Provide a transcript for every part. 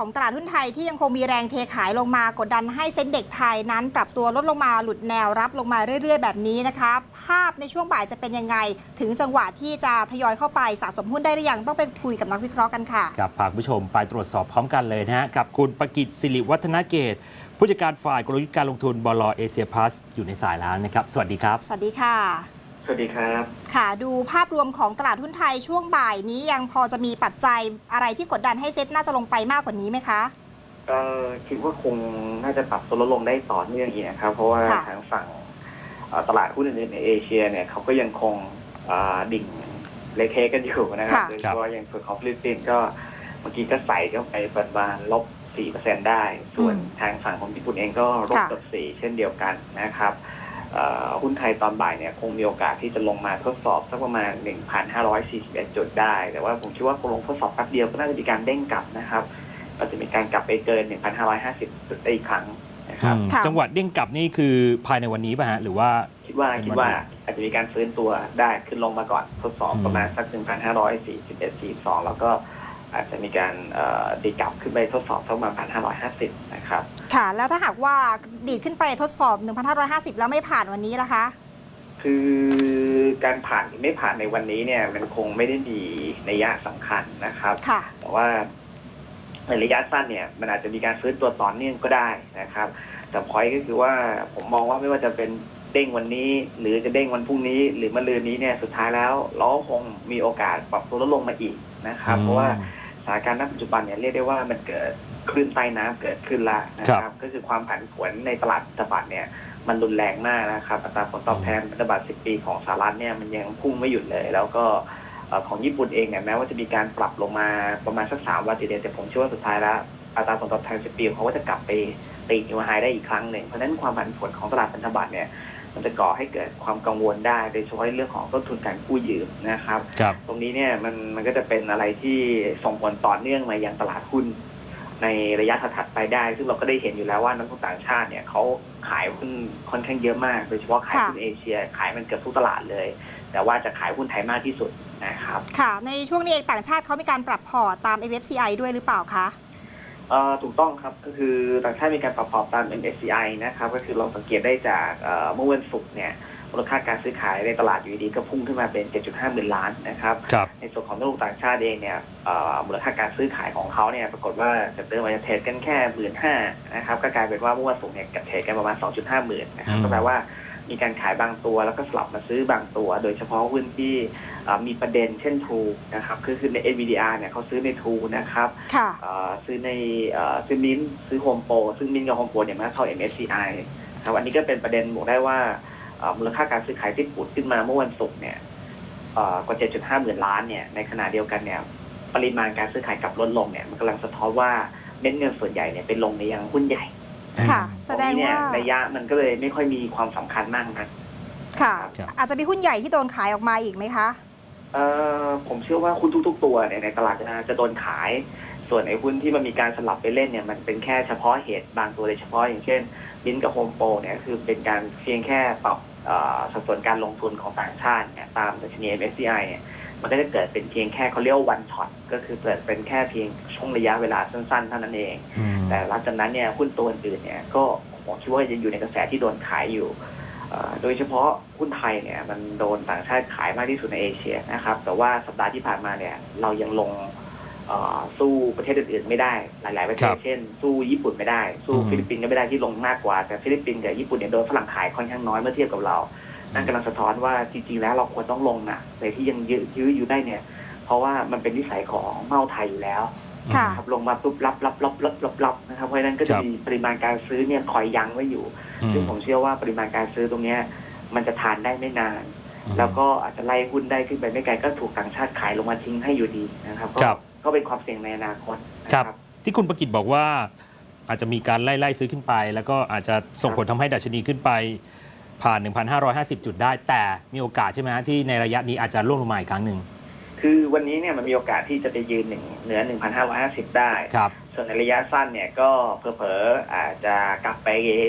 ของตลาดหุ้นไทยที่ยังคงมีแรงเทขายลงมากดดันให้เซ็นเด็กไทยนั้น ปรับตัวลดลงมาหลุดแนวรับลงมาเรื่อย ๆ แบบนี้นะคะ ภาพในช่วงบ่ายจะเป็นยังไง ถึงจังหวะที่จะทยอยเข้าไปสะสมหุ้นได้หรือยังต้องไปคุยกับนักวิเคราะห์กันค่ะกับพาคุณผู้ชมไปตรวจสอบพร้อมกันเลยนะฮะกับคุณประกิตสิริวัฒนเกตผู้จัดการฝ่ายกลยุทธ์การลงทุนบลเอเชียพลัสอยู่ในสายแล้วนะครับ สวัสดีครับ สวัสดีค่ะส วัสดีครับ ค่ะ ดูภาพรวมของตลาดหุ้นไทยช่วงบ่ายนี้ยังพอจะมีปัจจัยอะไรที่กดดันให้เซ็ตน่าจะลงไปมากกว่านี้ไหมคะก็คิดว่าคงน่าจะปรับตัวลดลงได้ต่อเนื่องอีกนะครับ เพราะว่าค่ะทางฝั่งเอ่อตลาดหุ้นอื่นๆในเอเชียเนี่ยเขาก็ยังคงอ่าดิ่งเละเทะกันอยู่นะครับค่ะโดยเฉพาะอย่างส่วนของฟิลิปปินส์ก็เมื่อกี้ก็ใส่เข้าไปประมาณลบ4%ได้ ส่วนทางฝั่งของญี่ปุ่นเองก็ลบค่ะกับ4เช่นเดียวกันนะครับเอ่อ หุ้นไทยตอนบ่ายเนี่ยคงมีโอกาสที่จะลงมาทดสอบสักประมาณ 1,541 จุดได้ แต่ว่าผมคิดว่าคงลงทดสอบแป๊บเดียวก็น่าจะมีการเด้งกลับนะครับก็จะมีการกลับไปเกิน 1,550 จุดได้อีกครั้งนะครับอืมค่ะจังหวัดเด้งกลับนี่คือภายในวันนี้ป่ะฮะหรือว่าคิดว่าเป็นคิดวันว่าหยุดอาจจะมีการฟื้นตัวได้ขึ้นลงมาก่อนทดสอบอืมประมาณสัก 1,541 42 แล้วก็ อาจจะมีการเอ่อดีกลับขึ้นไปทดสอบสักประมาณ1,550 นะครับ ค่ะ แล้วถ้าหากว่าดีดขึ้นไปทดสอบ 1,550 แล้วไม่ผ่านวันนี้ล่ะคะ คือการผ่านหรือไม่ผ่านในวันนี้เนี่ยมันคงไม่ได้มีนัยยะสำคัญนะครับค่ะแต่ว่าในระยะสั้นเนี่ยมันอาจจะมีการฟื้นตัวต่อเนื่องก็ได้นะครับ แต่พอยก็คือว่าผมมองว่าไม่ว่าจะเป็นเด้งวันนี้ หรือจะเด้งวันพรุ่งนี้ หรือมะรืนนี้เนี่ยสุดท้ายแล้วเราก็คงมีโอกาสปรับตัวลดลงมาอีกนะครับ เพราะว่าส ถานการณ์ณปัจจุบันเนี่ยเรียกได้ว่ามันเกิดคลื่นใต้น้ำเกิดขึ้นละนะครับ ก็คือความผันผวนในตลาดพันธบัตรเนี่ยมันรุนแรงมากนะครับอัตราผลตอบแทนพันธบัตร 10 ปีของสหรัฐเนี่ยมันยังพุ่งไม่หยุดเลย แล้วก็เอ่อของญี่ปุ่นเองเนี่ยแม้ว่าจะมีการปรับลงมาประมาณสักสามวันติดๆแต่ผมเชื่อว่าสุดท้ายแล้วอัตราผลตอบแทน 10 ปีของเขาก็จะกลับไปตีนิวไฮได้อีกครั้งหนึ่งเพราะฉะนั้นความผันผวนของตลาดพันธบัตรเนี่ย มันจะก่อให้เกิดความกังวลได้โดยเฉพาะในเรื่องของต้นทุนการกู้ยืมนะครับ ครับ ตรงนี้เนี่ยมันมันก็จะเป็นอะไรที่ส่งผลต่อเนื่องมายังตลาดหุ้นในระยะถัดๆไปได้ ซึ่งเราก็ได้เห็นอยู่แล้วว่านักลงทุนต่างชาติเนี่ยเขาขายหุ้นค่อนข้างเยอะมาก โดยเฉพาะขายหุ้นเอเชีย ขายมันเกือบทุกตลาดเลย แต่ว่าจะขายหุ้นไทยมากที่สุดนะครับ ค่ะ ในช่วงนี้เองต่างชาติเขามีการปรับพอร์ตตาม FFCI ด้วยหรือเปล่าคะเอ่อ ถูกต้องครับก็คือต่างชาติมีการปรับพอร์ตตาม MSCI นะครับ ก็คือเราสังเกตได้จากเอ่อเมื่อวันศุกร์เนี่ยมูลค่าการซื้อขายในตลาดอยู่ดีๆก็พุ่งขึ้นมาเป็น 7.5หมื่นล้านนะครับครับในส่วนของนักลงทุนต่างชาติเองเนี่ยเอ่อมูลค่าการซื้อขายของเขาเนี่ยปรากฏว่าจากเดิมอาจจะเทรดกันแค่หมื่นห้านะครับก็กลายเป็นว่าเมื่อวันศุกร์เนี่ยกับเทรดกันประมาณ 2.5หมื่นนะครับอืมก็แปลว่า มีการขายบางตัว แล้วก็สลับมาซื้อบางตัว โดยเฉพาะหุ้นที่เอ่อมีประเด็นเช่นทูนะครับคือคือใน NVDR เนี่ยเขาซื้อในทูนะครับค่ะเอ่อซื้อในเอ่อซื้อมินท์ซื้อโฮมโปรซึ่งมินท์กับโฮมโปรเนี่ยมันก็เข้า MSCI นะครับอันนี้ก็เป็นประเด็นบอกได้ว่าเอ่อมูลค่าการซื้อขายที่ปุดขึ้นมาเมื่อวันศุกร์เนี่ยเอ่อกว่า 7.5 หมื่นล้านเนี่ยในขณะเดียวกันเนี่ยปริมาณการซื้อขายกลับลดลงเนี่ยมันกำลังสะท้อนว่าเม็ดเงินส่วนใหญ่เนี่ยเป็นลงในยังหุ้นใหญ่ ค่ะอืมแสดงตรนี้เนี่ว่ายระยะมันก็เลยไม่ค่อยมีความสำคัญมากนะค่ะครับอาจจะมีหุ้นใหญ่ที่โดนขายออกมาอีกไหมคะเอ่อผมเชื่อว่าหุ้นทุก ๆ ตัวเนี่ยในตลาดจะจะโดนขาย ส่วนไอ้หุ้นที่มันมีการสลับไปเล่นเนี่ยมันเป็นแค่เฉพาะเหตุบางตัวโดยเฉพาะอย่างเช่นบินกับโฮมโปรเนี่ยคือเป็นการเพียงแค่ปรับเอ่อสัดส่วนการลงทุนของต่างชาติเนี่ยตามดัชนี MSCI เนี่ย มันก็จะเกิดเป็นเพียงแค่เขาเรียกว่า one shot ก็คือเกิดเป็นแค่เพียงช่วงระยะเวลาสั้นๆเท่านั้นเองอืมแต่หลังจากนั้นเนี่ยหุ้นตัวอื่นๆเนี่ยก็ผมคิดว่ายังอยู่ในกระแสที่โดนขายอยู่เอ่อโดยเฉพาะหุ้นไทยเนี่ยมันโดนต่างชาติขายมากที่สุดในเอเชียนะครับ แต่ว่าสัปดาห์ที่ผ่านมาเนี่ยเรายังลงเอ่อสู้ประเทศอื่นๆไม่ได้ หลาย ๆ ประเทคศรับเช่น สู้ญี่ปุ่นไม่ได้ สู้อืมฟิลิปปินส์ก็ไม่ได้ที่ลงมากกว่า แต่ฟิลิปปินส์กับญี่ปุ่นเนี่ยโดนฝรั่งขายค่อนข้างน้อยเมื่อเทียบกับเรา นั่นกำลังสะท้อนว่าจริงๆแล้วเราควรต้องลงนะในที่ยังยื้อยื้ออยู่ได้เนี่ย เพราะว่ามันเป็นนิสัยของเมาไทยอยู่แล้วค่ะ ครับลงมาปุ๊บรับรับรับรับรับรับนะครับเพราะฉะนั้นก็จะครับมีปริมาณการซื้อเนี่ยคอยยั้งไว้อยู่ อืม ซึ่งผมเชื่อว่าปริมาณการซื้อตรงเนี้ยมันจะทานได้ไม่นาน แล้วก็อาจจะไล่หุ้นได้ขึ้นไปไม่ไกลก็ถูกต่างชาติขายลงมาทิ้งให้อยู่ดีนะครับก็ครับ ก็เป็นความเสี่ยงในอนาคตนะคครัรับ บ ที่คุณประกิตบอกว่าอาจจะมีการไล่ไล่ซื้อขึ้นไป แล้วก็อาจจะส่งผลทำให้ดัชนีขึ้นไป ผ่าน 1,550 จุดได้ แต่มีโอกาสใช่ไหมฮะที่ในระยะนี้อาจจะร่วงลงมาอีกครั้งหนึ่ง คือวันนี้เนี่ยมันมีโอกาสที่จะไปยืนหนึ่งเหนือ 1,550 ได้ ครับ ส่วนในระยะสั้นเนี่ยก็เผลอๆอาจจะกลับไป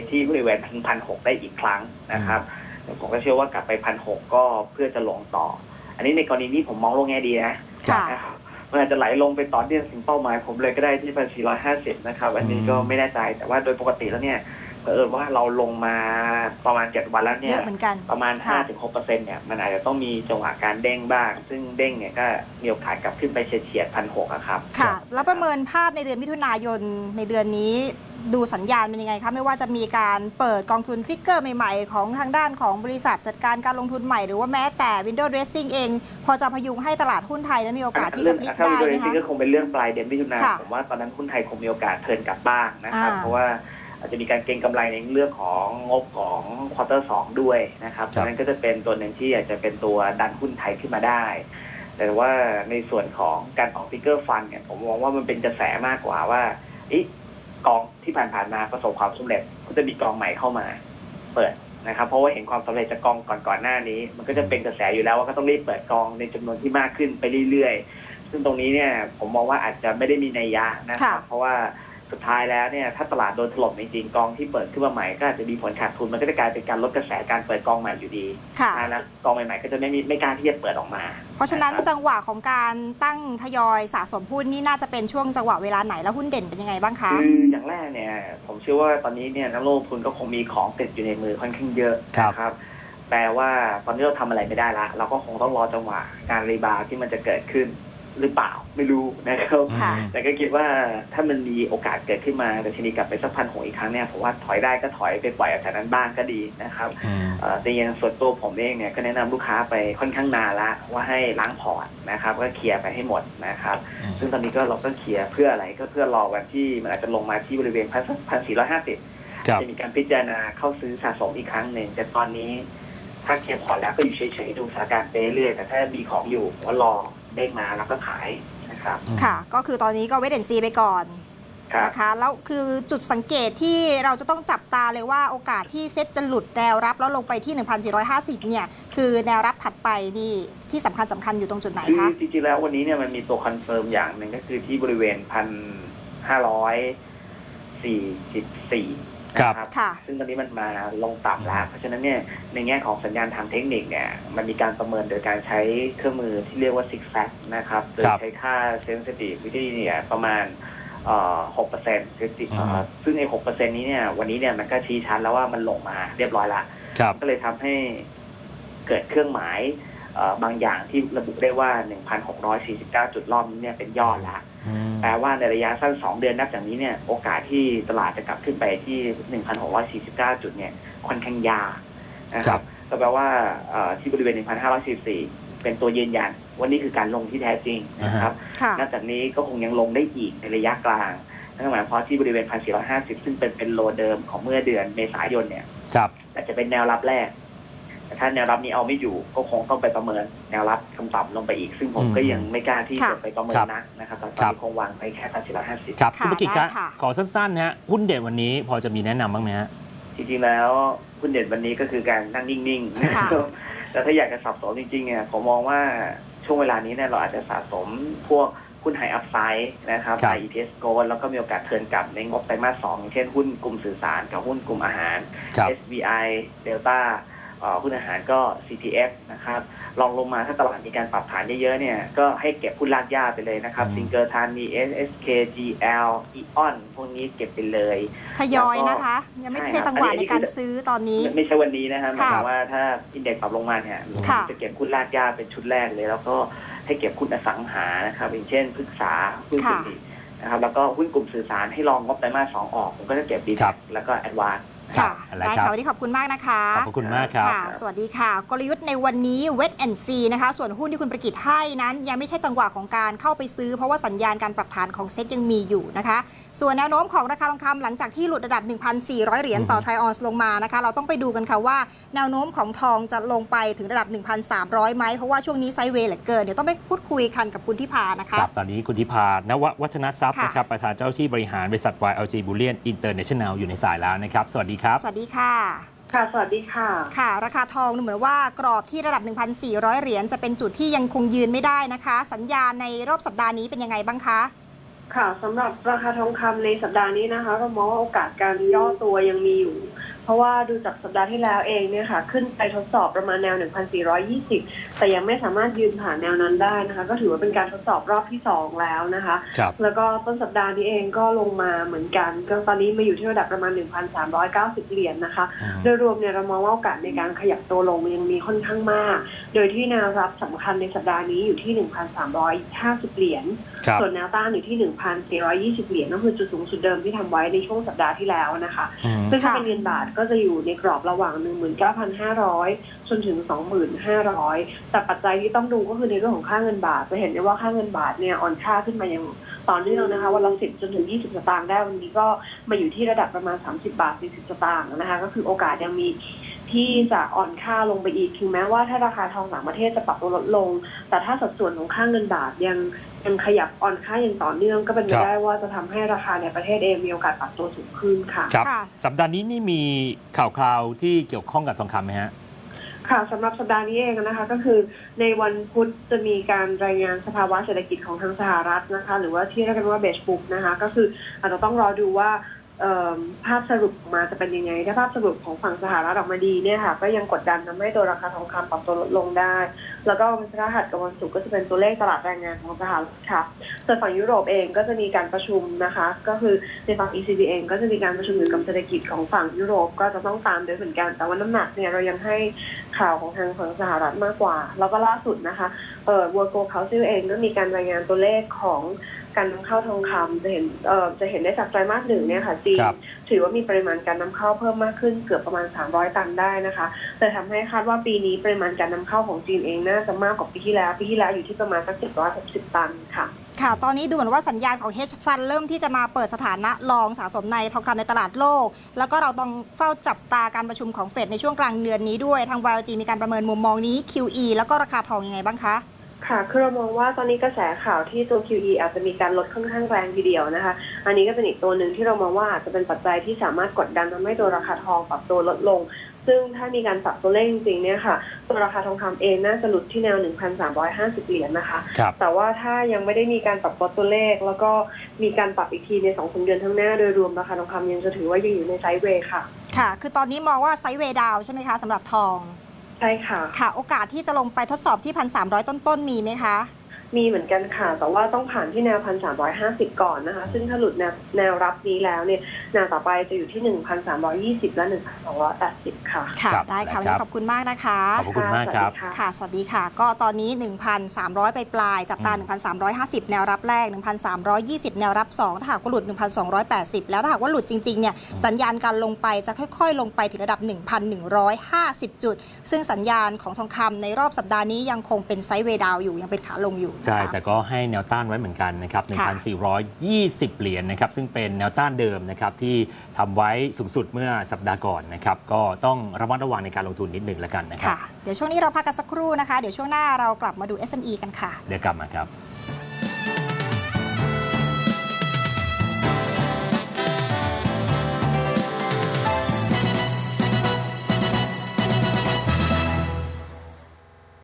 ที่บริเวณพันหกได้อีกครั้งนะครับแต่ผมก็เชื่อว่ากลับไปพันหกก็เพื่อจะลงต่อ อันนี้ในกรณีนี้ผมมองโลกแง่ดีนะค่ะ นะครับมันอาจจะไหลลงไปต่อเนื่องถึงเป้าหมายผมเลยก็ได้ที่พันสี่ร้อยห้าสิบนะครับ อันนี้ก็อืมไม่แน่ใจแต่ว่าโดยปกติแล้วเนี่ย เผอิญว่าเราลงมาประมาณเจ็ดวันแล้วเยเนี่ยอะเหมือนกัน ประมาณค่ะ5-6%เนี่ยมันอาจจะต้องมีจังหวะการเด้งบ้าง ซึ่งเด้งเนี่ยก็มีโอกาสกลับขึ้นไปเฉียดพันหกครับ ค่ะ แล้วประเมินภาพในเดือนมิถุนายนในเดือนนี้ดูสัญญาณเป็นยังไงคะไม่ว่าจะมีการเปิดกองทุนฟิกเกอร์ใหม่ๆ ของทางด้านของบริษัทจัดการการลงทุนใหม่หรือว่าแม้แต่ Window Dressing เอง พอจะพยุงให้ตลาดหุ้นไทยนั้นมีโอกาสที่เรื่จะพลิกถ้าได้โดยไหมจริคะ งๆก็คงเป็นเรื่องปลายเดือนมิถุนาค่ะผมว่าตอนนั้นหุ้นไทยคงมีโอกาสเทิร์นกลับบ้างนะครับ อ่าเพราะว่า อาจจะมีการเก็งกำไรในเรื่องของงบของควอเตอร์สองด้วยนะครับครับดังนั้นก็จะเป็นตัวหนึ่งที่อาจจะเป็นตัวดันหุ้นไทยขึ้นมาได้ แต่ว่าในส่วนของการออกฟิกเกอร์ฟันเนี่ยผมมองว่ามันเป็นกระแสมากกว่าว่าอีกองที่ผ่านๆมาประสบความสำเร็จก็จะมีกองใหม่เข้ามา เปิดนะครับ เพราะว่าเห็นความสำเร็จจากกองก่อนๆหน้านี้ มันก็จะเป็นกระแสอยู่แล้วว่าก็ต้องรีบเปิดกองในจำนวนที่มากขึ้นไปเรื่อยๆ ซึ่งตรงนี้เนี่ยผมมองว่าอาจจะไม่ได้มีนัยยะนะครับค่ะเพราะว่า สุดท้ายแล้วเนี่ยถ้าตลาดโดนถล่มจริงๆกองที่เปิดขึ้นมาใหม่ก็อาจจะมีผลขาดทุนมันก็จะกลายเป็นการลดกระแสการเปิดกองใหม่อยู่ดีค่ะนะกองใหม่ๆก็จะไม่มีไม่กล้าที่จะเปิดออกมา เพราะฉะนั้นจังหวะของการตั้งทยอยสะสมหุ้นนี่น่าจะเป็นช่วงจังหวะเวลาไหนแล้วหุ้นเด่นเป็นยังไงบ้างคะคืออย่างแรกเนี่ยผมเชื่อว่าตอนนี้เนี่ยนักลงทุนก็คงมีของติดอยู่ในมือค่อนข้างเยอะครับนะครับแปลว่าตอนนี้เราทำอะไรไม่ได้ละเราก็คงต้องรอจังหวะการรีบาวด์ที่มันจะเกิดขึ้น หรือเปล่าไม่รู้นะครับค่ะ แต่ก็คิดว่าถ้ามันมีโอกาสเกิดขึ้นมาแต่ทีนี้กลับไปสักพันหกอีกครั้งเนี่ยผมว่าถอยได้ก็ถอยไปปล่อยจากนั้นบ้างก็ดีนะครับอืม เอ่อแต่อยังส่วนตัวผมเองเนี่ยก็แนะนำลูกค้าไปค่อนข้างนานละว่าให้ล้างพอร์ตนะครับก็เคลียร์ไปให้หมดนะครับซึ่งตอนนี้ก็เราก็เคลียร์เพื่ออะไรก็เพื่อรอวันที่มันอาจจะลงมาที่บริเวณพันพันสี่ร้อยห้าสิบ ครับ จะมีการพิจารณาเข้าซื้อสะสมอีกครั้งหนึ่งแต่ตอนนี้ ถ้าเคลียร์พอร์ตแล้วก็อยู่เฉยๆดูสถานการณ์ไปเรื่อยแต่ถ้ามีของอยู่ผมว่ารอ เด้งมาแล้วก็ขายนะครับค่ะ ก็คือตอนนี้ก็เวทเดนซีไปก่อนนะคะแล้วคือจุดสังเกตที่เราจะต้องจับตาเลยว่าโอกาสที่เซ็ตจะหลุดแนวรับแล้วลงไปที่ 1,450 เนี่ย คือแนวรับถัดไปนี่ที่สำคัญสำคัญอยู่ตรงจุดไหนคะจริงๆแล้ววันนี้เนี่ยมันมีตัวคอนเฟิร์มอย่างหนึ่งก็คือที่บริเวณ 1,500 44 ครับนะครับค่ะ ซึ่งตอนนี้มันมาลงต่ำแล้ว เพราะฉะนั้นเนี่ยในแง่ของสัญญาณทางเทคนิคเนี่ยมันมีการประเมินโดยการใช้เครื่องมือที่เรียกว่า six f a c นะครับโดยครับใช้ค่า sensitivity เนี่ยประมาณหกเปอร์เซ็นต์คือติดอืมซึ่งในหกเปอร์เซ็นนี้เนี่ยวันนี้เนี่ยมันก็ชี้ชัดแล้วว่ามันลงมาเรียบร้อยละครับก็เลยทำให้เกิดเครื่องหมายเอ่อ บางอย่างที่ระบุได้ว่า 1,649 จุดรอบนี้เนี่ยเป็นยอดละอืมแปลว่าในระยะสั้น 2 เดือนนับจากนี้เนี่ยโอกาสที่ตลาดจะกลับขึ้นไปที่ 1,649 จุดเนี่ยค่อนข้างยากนะคครัรับบก็แปลว่าเอ่อที่บริเวณ 1,544 เป็นตัวยืนยันว่านี่คือการลงที่แท้จริงนะครับค่ะนอกจากนี้ก็คงยังลงได้อีกในระยะกลางนั่นหมายความว่าที่บริเวณ 1,450 ซึ่งเป็นเป็นโลเดิมของเมื่อเดือนเมษายนเนี่ยครับแต่จะเป็นแนวรับแรก แต่ถ้าแนวรับนี้เอาไม่อยู่ก็คงต้องไปประเมินแนวรับคำต่ำลงไปอีก ซึ่งผมอืมก็ยังไม่กล้าที่ค่ะจะไปประเมินครับนักนะครับตอนครับนี้คงวางไปแค่พันสี่ร้อยห้าสิบครับค่ะคุณประกิตได้ครับค่ะขอสั้นๆนะฮะหุ้นเด่นวันนี้พอจะมีแนะนำบ้างไหมฮะจริงๆแล้วหุ้นเด่นวันนี้ก็คือการนั่งนิ่งๆค่ะแต่ถ้าอยากจะสับสนจริงๆเนี่ยผมมองว่าช่วงเวลานี้เนี่ยเราอาจจะสะสมพวกหุ้นไฮอัพไซด์นะครับครับ IEPS Gold แล้วก็มีโอกาสเทิร์นกลับในงบไตรมาสสองอย่างเช่นหุ้นกลุ่มสื่อสารกับหุ้นกลุ่มอาหารครับ SBI Delta เอ่อ หุ้นอาหารก็ CTF นะครับลองลงมาถ้าตลาดมีการปรับฐานเยอะๆเนี่ยก็ให้เก็บหุ้นลากย่าไปเลยนะครับอืมซิงเกิลทานมี SSK GL EON พวกนี้เก็บไปเลยทยอยนะคะ ยังไม่ใช่ใช่ครับจังหวะอันนี้ในการซื้อตอนนี้ไม่ไม่ใช่วันนี้นะครับหมายค่ะถึงว่าถ้าอินเด็กซ์ปรับลงมาเนี่ยค่ะจะเก็บหุ้นลากย่าเป็นชุดแรกเลย แล้วก็ให้เก็บหุ้นอสังหานะครับอย่างเช่นพฤกษาหุ้นสุรินะครับแล้วก็หุ้นกลุ่มสื่อสารให้ลองงบไตรมาสสองออกผมก็จะเก็บดีครับแล้วก็แอดวาน ค่ะอะไรได้ครับค่ะวันนี้ขอบคุณมากนะคะขอบพระคุณมากครับค่ะสวัสดีค่ะ กลยุทธ์ในวันนี้เวทแอนซีนะคะ ส่วนหุ้นที่คุณประกิตให้นั้น ยังไม่ใช่จังหวะของการเข้าไปซื้อ เพราะว่าสัญญาณการปรับฐานของเซ็ตยังมีอยู่นะคะ ส่วนแนวโน้มของราคาทองคำหลังจากที่หลุดระดับ 1,400 เหรียญต่ออือฮึไทรออนซ์ลงมานะคะ เราต้องไปดูกันค่ะว่า แนวโน้มของทองจะลงไปถึงระดับ 1,300ไหมเพราะว่าช่วงนี้ไซด์เวย์เหลือเกินเดี๋ยวต้องไปพูดคุยกันกับคุณทิพานะคะครับตอนนี้คุณทิพานววัฒนทรัพย์ค่ะนะครับประธานเจ้าที่บริหารบริษัท YLG Bullion International อยู่ในสายแล้วนะครับสวัสดีครับ สวัสดีค่ะ ค่ะ สวัสดีค่ะ ค่ะ ราคาทองดูเหมือนว่ากรอบที่ระดับ 1,400 เหรียญจะเป็นจุดที่ยังคงยืนไม่ได้นะคะ สัญญาณในรอบสัปดาห์นี้เป็นยังไงบ้างคะ ค่ะสำหรับราคาทองคำในสัปดาห์นี้นะคะ เรามองว่าโอกาสการย่อตัวยังมีอยู่เพราะว่าดูจากสัปดาห์ที่แล้วเองเนี่ยค่ะ ขึ้นไปทดสอบประมาณแนว 1,420 แต่ยังไม่สามารถยืนผ่านแนวนั้นได้นะคะ ก็ถือว่าเป็นการทดสอบรอบที่ 2 แล้วนะคะครับแล้วก็ต้นสัปดาห์นี้เองก็ลงมาเหมือนกัน ก็ตอนนี้มาอยู่ที่ระดับประมาณ 1,390 เหรียญนะคะอืมโดยรวมเนี่ยเรามองว่าโอกาสในการขยับตัวลงมันยังมีค่อนข้างมาก โดยที่แนวรับสำคัญในสัปดาห์นี้อยู่ที่ 1,350 เหรียญครับส่วนแนวต้านอยู่ที่ 1,420 เหรียญนั่นคือจุดสูงสุดเดิมที่ทำไว้ในช่วงสัปดาห์ที่แล้วนะคะอืมซึ่งถ้าค่ะเป็นเงินบาทก็จะอยู่ในกรอบระหว่าง 19,500 จนถึง25,500 แต่ปัจจัยที่ต้องดูก็คือในเรื่องของค่าเงินบาท จะเห็นได้ว่าค่าเงินบาทเนี่ยอ่อนค่าขึ้นมาอย่าง ต่อเนื่องนะคะวันละ10จนถึง 20 สตางค์ได้วันนี้ก็มาอยู่ที่ระดับประมาณ 30 บาท 40 สตางค์นะคะ ก็คือโอกาสยังมีที่จะอ่อนค่าลงไปอีกถึงแม้ว่าถ้าราคาทองต่างประเทศจะปรับตัวลดลง แต่ถ้าสัดส่วนของค่าเงินบาทยังยังขยับอ่อนค่าอย่างต่อเนื่องก็เป็นไปครับได้ว่าจะทำให้ราคาในประเทศเองมีโอกาสปรับตัวสูงขึ้นค่ะครับค่ะสัปดาห์นี้นี่มีข่าวคราวที่เกี่ยวข้องกับทองคำไหมฮะ ค่ะสำหรับสัปดาห์นี้เองนะคะ ก็คือในวันพุธจะมีการรายงานสภาวะเศรษฐกิจของทางสหรัฐนะคะ หรือว่าที่เรียกกันว่าเบสบุ๊กนะคะ ก็คืออาจจะต้องรอดูว่า ภาพสรุปออกมาจะเป็นยังไง ถ้าภาพสรุปของฝั่งสหรัฐออกมาดีเนี่ยค่ะ ก็ยังกดดันทำให้ตัวราคาทองคำปรับตัวลดลงได้ แล้วก็วันพฤหัสกับวันศุกร์ก็จะเป็นตัวเลขตลาดแรงงานของสหรัฐค่ะ ส่วนฝั่งยุโรปเองก็จะมีการประชุมนะคะ ก็คือในฝั่ง ECB เองก็จะมีการประชุมเกี่ยวกับเศรษฐกิจของฝั่งยุโรปก็จะต้องตามด้วยเหมือนกัน แต่ว่าน้ำหนักเนี่ยเรายังให้ข่าวของทางฝั่งสหรัฐมากกว่า แล้วก็ล่าสุดนะคะ เอ่อ World Gold Council เองก็มีการรายงานตัวเลขของการนำเข้าทองคำจะเห็นเอ่อจะเห็นได้จากไตรมาสหนึ่งเนี่ยค่ะจีนครับ ถือว่ามีปริมาณการนำเข้าเพิ่มมากขึ้นเกือบประมาณ 300 ตันได้นะคะแต่ทำให้คาดว่าปีนี้ปริมาณการนำเข้าของจีนเองน่าจะมากกว่าปีที่แล้ว ปีที่แล้วอยู่ที่ประมาณสัก760 ตันค่ะ ค่ะ ตอนนี้ดูเหมือนว่าสัญญาณของ hedge fund เริ่มที่จะมาเปิดสถานะลองสะสมในทองคำในตลาดโลก แล้วก็เราต้องเฝ้าจับตาการประชุมของเฟดในช่วงกลางเดือนนี้ด้วย ทาง YLG มีการประเมินมุมมองนี้ QE แล้วก็ราคาทองยังไงบ้างคะ ค่ะคือเรามองว่าตอนนี้กระแสข่าวที่ตัว QE อาจจะมีการลดค่อนข้างแรงทีเดียวนะคะ อันนี้ก็เป็นอีกตัวหนึ่งที่เรามองว่าอาจจะเป็นปัจจัยที่สามารถกดดันทำให้ตัวราคาทองปรับตัวลดลง ซึ่งถ้ามีการปรับตัวเลขจริงๆเนี่ยค่ะ ตัวราคาทองคำเองน่าจะหลุดที่แนว 1,350 เหรียญนะคะครับแต่ว่าถ้ายังไม่ได้มีการปรับลดตัวเลข แล้วก็มีการปรับอีกทีใน2อสเดือนข้างหน้าโดยรวมราคาทองคำยังจะถือว่ายังอยู่ในไซด์เวย์ค่ะ ค่ะ คือตอนนี้มองว่าไซด์เวย์ดาวใช่ไหมคะสำหรับทอง ใช่ค่ะ ค่ะ โอกาสที่จะลงไปทดสอบที่พันสามร้อยต้นๆ มีไหมคะ มีเหมือนกันค่ะ แต่ว่าต้องผ่านที่แนว1,350ก่อนนะคะ ซึ่งถ้าหลุดแนวแนวรับนี้แล้วเนี่ยแนวต่อไปจะอยู่ที่1,320และ1,280ค่ะ ค่ะครับได้ค่ะวันครันี้บขอบคุณมากนะคะ ขอบคุณมากครับ ค่ะค่ะสวัสดีค่ะ ก็ตอนนี้1,300ไปปลายๆจับตาอืม1,350แนวรับแรก1,320แนวรับ2ถ้าหากว่าหลุด1,280แล้วถ้าหากว่าหลุดจริงๆเนี่ยสัญญาณการลงไปจะค่อยๆ ลงไปถึงระดับ 1,150 จุด ซึ่งสัญญาณของทองคำในรอบสัปดาห์นี้ยังคงเป็นไซด์เวย์ดาวอยู่ยังเป็นขาลงอยู่นะคะใช่ แต่ก็ให้แนวต้านไว้เหมือนกันนะครับค่ะ1,420 เหรียญนะครับ ซึ่งเป็นแนวต้านเดิมนะครับที่ทำไว้สูงสุดเมื่อสัปดาห์ก่อนนะครับ ก็ต้องระมัดระวังในการลงทุนนิดหนึ่งแล้วกันนะครับ ค่ะ เดี๋ยวช่วงนี้เราพักกันสักครู่นะคะ เดี๋ยวช่วงหน้าเรากลับมาดู SME กันค่ะ เดี๋ยวกลับมาครับ